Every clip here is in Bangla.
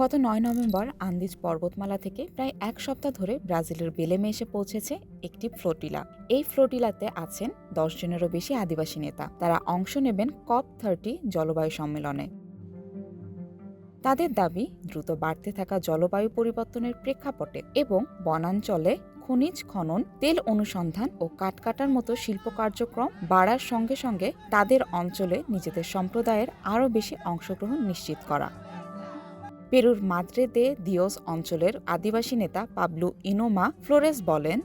গত নয় নভেম্বর আন্দিজ পর্বতমালা থেকে প্রায় এক সপ্তাহ ধরে ব্রাজিলের বেলেমে এসে পৌঁছেছে একটি ফ্লোটিলা। এই ফ্লোটিলাতে আছেন দশ জনেরও বেশি আদিবাসী নেতা। তারা অংশ নেবেন কপ থার্টি জলবায়ু সম্মেলনে। তাদের দাবি, দ্রুত বাড়তে থাকা জলবায়ু পরিবর্তনের প্রেক্ষাপটে এবং বনাঞ্চলে খনিজ খনন, তেল অনুসন্ধান ও কাঠকাটার মতো শিল্প কার্যক্রম বাড়ার সঙ্গে সঙ্গে তাদের অঞ্চলে নিজেদের সম্প্রদায়ের আরও বেশি অংশগ্রহণ নিশ্চিত করা। পেরুর মাদ্রে দে দিওস অঞ্চলের আদিবাসী নেতা পাবলু ইনোমা ফ্লোরেস বলেন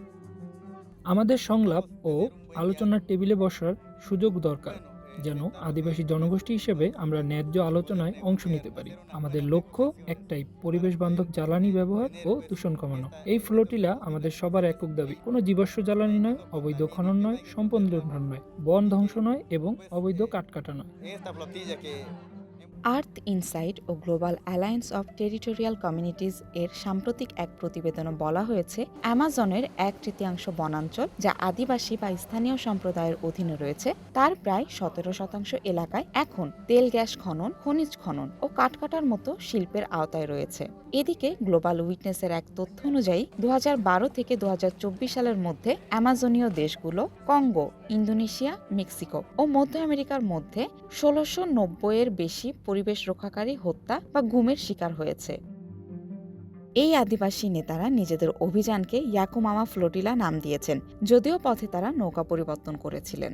আমাদের সংলাপ ও আলোচনার টেবিলে বসার সুযোগ দরকার যেন আদিবাসী জনগোষ্ঠী হিসেবে আমরা ন্যায্য আলোচনায় অংশ নিতে পারি। আমাদের লক্ষ্য একটাই পরিবেশ বান্ধব জ্বালানি ব্যবহার ও দূষণ কমানো। এই ফ্লোটিলা আমাদের সবার একক দাবি। কোনো জীবাশ্ম জ্বালানি নয় অবৈধ খনন নয় সম্পদ লুণ্ঠন নয়। বন ধ্বংস নয় এবং অবৈধ কাঠকাটা নয়। আর্থ insight O global alliance of territorial communities এর সাম্প্রতিক এক প্রতিবেদনে বলা হয়েছে, অ্যামাজনের এক তৃতীয়াংশ বনাঞ্চল, যা আদিবাসী বা স্থানীয় সম্প্রদায়ের অধীনে রয়েছে, তার প্রায় সতেরো শতাংশ এলাকায় এখন তেল গ্যাস খনন, খনিজ খনন ও কাঠকাটার মতো শিল্পের আওতায় রয়েছে। এদিকে গ্লোবাল উইটনেসের এক তথ্য অনুযায়ী দু হাজার বারো থেকে দু হাজার চব্বিশ সালের মধ্যে অ্যামাজনীয় দেশগুলো কঙ্গো, ইন্দোনেশিয়া, মেক্সিকো ও মধ্য আমেরিকার মধ্যে ষোলোশো নব্বইয়ের বেশি পরিবেশ রক্ষাকারী হত্যা বা গুমের শিকার হয়েছে। এই আদিবাসী নেতারা নিজেদের অভিযানকে ইয়াকুমামা ফ্লোটিলা নাম দিয়েছেন, যদিও পথে তারা নৌকা পরিবর্তন করেছিলেন।